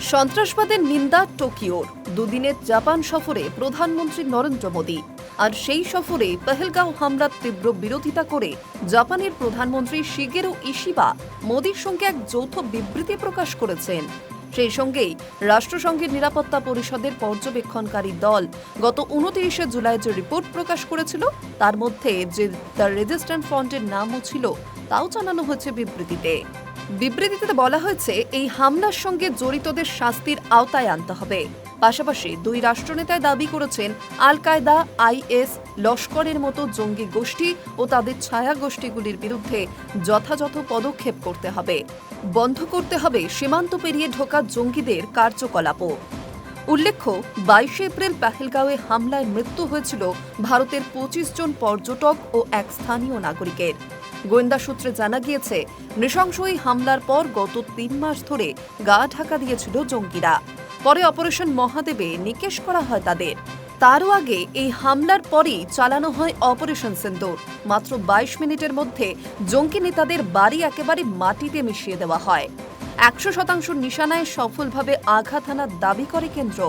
সন্ত্রাসবাদের নিন্দা টোকিওর। দুদিনের জাপান সফরে প্রধানমন্ত্রী নরেন্দ্র মোদী। আর সেই সফরে পেহেলগাঁও হামলার তীব্র বিরোধিতা করে জাপানের প্রধানমন্ত্রী শিগেরো ইশিবা মোদীর সঙ্গে এক যৌথ বিবৃতি প্রকাশ করেছেন। সেই সঙ্গেই রাষ্ট্রসংঘের নিরাপত্তা পরিষদের পর্যবেক্ষণকারী দল গত উনতিরিশে জুলাই যে রিপোর্ট প্রকাশ করেছিল, তার মধ্যে যে দ্য রেজিস্ট্যান্ট ফ্রন্টের নামও ছিল, তাও জানানো হয়েছে বিবৃতিতে। বিবৃতিতে বলা হয়েছে, এই হামলার সঙ্গে জড়িতদের শাস্তির আওতায় আনতে হবে। পাশাপাশি দুই রাষ্ট্রনেতায় দাবি করেছেন আল কায়দা আইএস, লস্করের মতো জঙ্গি গোষ্ঠী ও তাদের ছায়া গোষ্ঠীগুলির বিরুদ্ধে যথাযথ পদক্ষেপ করতে হবে। বন্ধ করতে হবে, সীমান্ত পেরিয়ে ঢোকা জঙ্গিদের কার্যকলাপও। উল্লেখ্য, বাইশে এপ্রিল পেহেলগাঁওয়ে হামলায় মৃত্যু হয়েছিল ভারতের পঁচিশ জন পর্যটক ও এক স্থানীয় নাগরিকের। গোয়েন্দা সূত্রে জানা গিয়েছে নৃশংস এই হামলার পর গত তিন মাস ধরে গা ঢাকা দিয়েছিল জঙ্গিরা। পরে অপারেশন মহাদেবে নিকেশ করা হয় তাদের। তারও আগে এই হামলার পরেই চালানো হয় অপারেশন সিন্দুর। মাত্র বাইশ মিনিটের মধ্যে জঙ্গি নেতাদের বাড়ি একেবারে মাটিতে মিশিয়ে দেওয়া হয়। একশো শতাংশ নিশানায় সফলভাবে আঘাত হানার দাবি করে কেন্দ্র।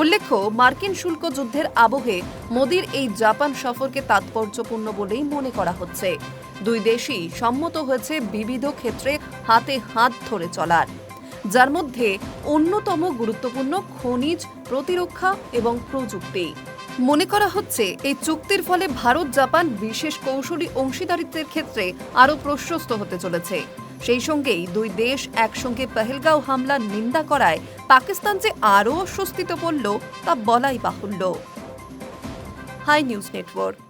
উল্লেখ্য, মার্কিন শুল্ক যুদ্ধের আবহে মোদির এই জাপান সফরকে তাৎপর্যপূর্ণ বলেই মনে করা হচ্ছে। দুই দেশই সম্মত হয়েছে বিবিধ ক্ষেত্রে হাতে হাত ধরে চলার, যার মধ্যে অন্যতম গুরুত্বপূর্ণ খনিজ প্রতিরক্ষা এবং প্রযুক্তি। মনে করা হচ্ছে, এই চুক্তির ফলে ভারত, জাপান বিশেষ কৌশলী অংশীদারিত্বের ক্ষেত্রে আরও প্রশস্ত হতে চলেছে। সেই সঙ্গেই দুই দেশ একসঙ্গে পেহেলগাঁও হামলার নিন্দা করায় পাকিস্তান যে আরও অস্বস্তিতে পড়ল তা বলাই বাহুল্য। High news network.